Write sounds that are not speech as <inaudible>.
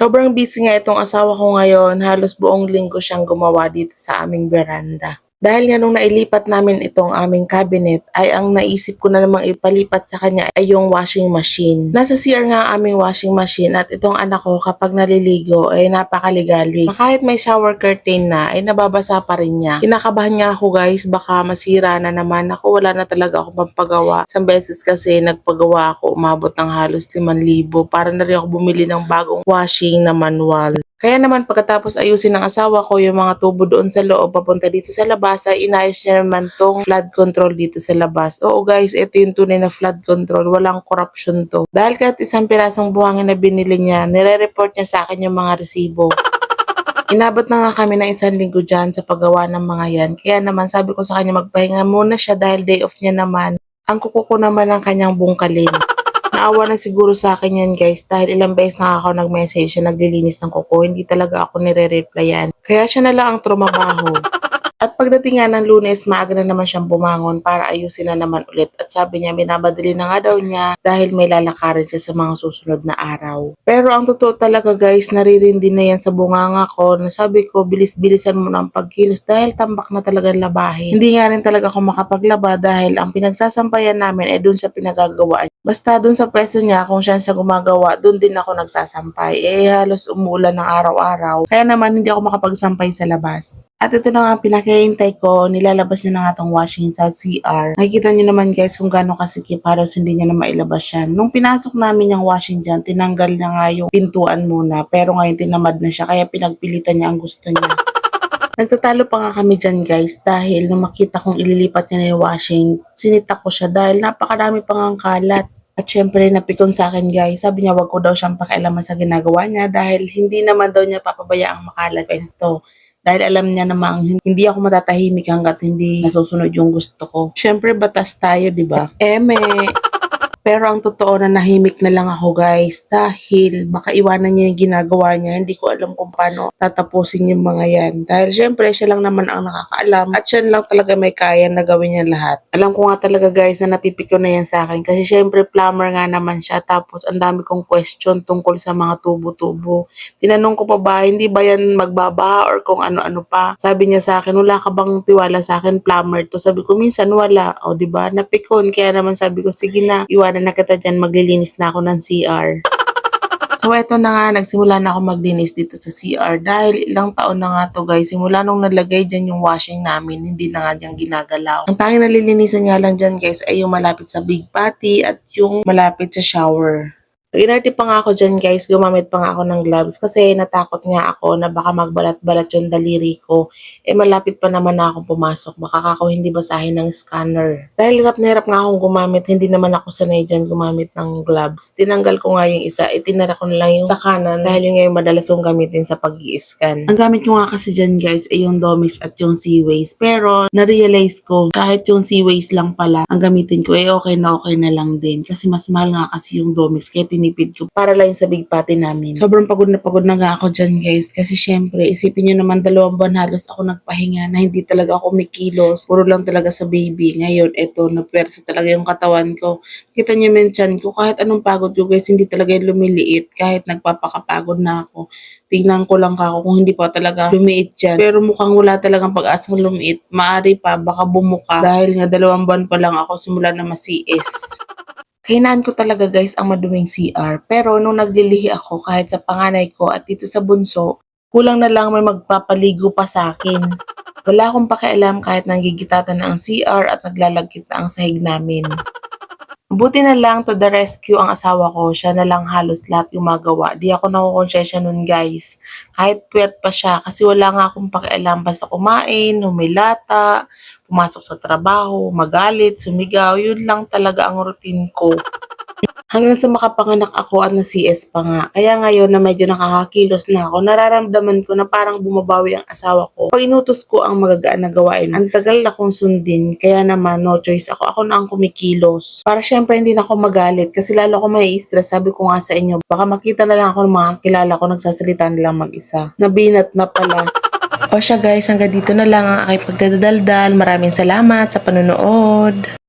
Sobrang busy nga itong asawa ko ngayon, halos buong linggo siyang gumawa dito sa aming veranda. Dahil nga nung nailipat namin itong aming cabinet, ay ang naisip ko na namang ipalipat sa kanya ay yung washing machine. Nasa CR nga ang aming washing machine at itong anak ko kapag naliligo ay napakaligali. Na Kahit may shower curtain na ay nababasa pa rin niya. Kinakabahan nga ako guys, baka masira na naman ako. Wala na talaga ako pampagawa. Isang beses kasi nagpagawa ako, umabot ng halos 5,000 para na rin ako bumili ng bagong washing na manual. Kaya naman pagkatapos ayusin ng asawa ko yung mga tubo doon sa loob papunta dito sa labas ay inayos niya naman tong flood control dito sa labas. Oo guys, ito yung tunay na flood control. Walang corruption to. Dahil kahit isang pirasong buhangin na binili niya, nire-report niya sa akin yung mga resibo. Inabot na nga kami ng isang linggo dyan sa paggawa ng mga yan. Kaya naman sabi ko sa kanya magpahinga muna siya dahil day off niya naman. Ang kuko ko naman ang kanyang bungkalin. Naawa na siguro sa akin yan guys dahil ilang beses na ako nag-message siya naglilinis ng kuko. Hindi talaga ako nire-replyan. Kaya siya na lang ang trumabaho. At pagdating nga ng lunes, maaga na naman siyang bumangon para ayusin na naman ulit. At sabi niya, minabadali na nga daw niya dahil may lalakarin siya sa mga susunod na araw. Pero ang totoo talaga guys, naririndi na yan sa bunganga ko na sabi ko, bilis-bilisan mo na ang pagkilos dahil tambak na talaga labahin. Hindi nga rin talaga ako makapaglaba dahil ang pinagsasampayan namin ay dun sa pinagagawaan. Basta dun sa pwesto niya, kung siya sa gumagawa, dun din ako nagsasampay. Eh halos umuulan ng araw-araw. Kaya naman hindi ako makapagsampay sa labas. At ito na nga ang pinakahintay ko, nilalabas niya na nga itong washing sa CR. Nakikita niyo naman guys kung gaano kasikip halos hindi niya na mailabas yan. Nung pinasok namin yung washing dyan, tinanggal niya nga yung pintuan muna. Pero ngayon tinamad na siya kaya pinagpilitan niya ang gusto niya. <laughs> Nagtatalo pa nga kami dyan guys dahil nung makita kong ililipat niya na yung washing, sinita ko siya dahil napakarami pa nga ang kalat. At syempre, napikon sa akin guys. Sabi niya wag ko daw siyang pakialaman sa ginagawa niya dahil hindi naman daw niya papabayaang makalat guys to. Dahil alam niya namang hindi ako matatahimik hanggat hindi nasusunod yung gusto ko. Syempre, batas tayo, di ba? Eme. Pero ang totoo na nahimik na lang ako guys dahil baka iwanan niya yung ginagawa niya. Hindi ko alam kung paano tatapusin yung mga yan. Dahil syempre siya lang naman ang nakakaalam at siya lang talaga may kaya na gawin niya lahat. Alam ko nga talaga guys na napipikyo na yan sa akin kasi syempre plumber nga naman siya tapos ang dami kong question tungkol sa mga tubo-tubo. Tinanong ko pa ba hindi ba yan magbabaha or kung ano-ano pa. Sabi niya sa akin wala ka bang tiwala sa akin plumber to. Sabi ko minsan wala. O di ba napikon kaya naman sabi ko sige na iwanan na kita dyan maglilinis na ako ng CR. So eto na nga, nagsimula na ako maglinis dito sa CR dahil ilang taon na nga to guys. Simula nung nalagay dyan yung washing namin, hindi na nga dyan ginagalaw. Ang tanging nalilinisan nga lang dyan guys ay yung malapit sa big potty at yung malapit sa shower. Inarte pa nga ako dyan guys, gumamit pa nga ako ng gloves kasi natakot nga ako na baka magbalat-balat yung daliri ko. Eh malapit pa naman na akong pumasok, baka ako hindi basahin ng scanner. Dahil hirap na hirap nga akong gumamit, hindi naman ako sanay dyan gumamit ng gloves. Tinanggal ko nga yung isa, itinara ko na lang yung sa kanan dahil yung ngayon madalas kong gamitin sa pag scan Ang gamit ko nga kasi dyan guys ay yung Domis at yung Seaways. Pero na-realize ko kahit yung Seaways lang pala ang gamitin ko, eh okay na okay na lang din. Kasi mas mahal nga kasi yung Domis kaya tinipid ko para lang sa big party namin. Sobrang pagod na pagod na nga ako dyan guys kasi syempre isipin nyo naman dalawang buwan halos ako nagpahinga na hindi talaga ako mikilos. Puro lang talaga sa baby. Ngayon eto napwersa talaga yung katawan ko. Kita nyo men chan ko kahit anong pagod ko guys hindi talaga yung lumiliit kahit nagpapakapagod na ako. Tingnan ko lang kako kung hindi pa talaga lumiit yan. Pero mukhang wala talagang pag-asang lumiit. Maari pa baka bumuka dahil nga dalawang buwan pa lang ako simula na masiis. Kahinaan ko talaga guys ang maduming CR. Pero nung naglilihi ako kahit sa panganay ko at dito sa bunso, kulang na lang may magpapaligo pa sa akin. Wala akong pakialam kahit nanggigitatan na ang CR at naglalagkit na ang sahig namin. Buti na lang to the rescue ang asawa ko. Siya na lang halos lahat yung magawa. Di ako nakukonsensya nun guys. Kahit puyat pa siya kasi wala nga akong pakialam. Basta kumain, humilata, pumasok sa trabaho, magalit, sumigaw. Yun lang talaga ang routine ko. Hanggang sa makapanganak ako at na-CS pa nga. Kaya ngayon na medyo nakakakilos na ako, nararamdaman ko na parang bumabawi ang asawa ko. Pag inutos ko ang magagaan na gawain, ang tagal na kong sundin. Kaya naman, no choice ako. Ako na ang kumikilos. Para syempre hindi na ako magalit kasi lalo ako may stress. Sabi ko nga sa inyo, baka makita na lang ako ng mga kilala ko nagsasalita na lang mag-isa. Nabinat na pala. O siya guys, hanggang dito na lang ang aking pagdadaldal. Maraming salamat sa panonood.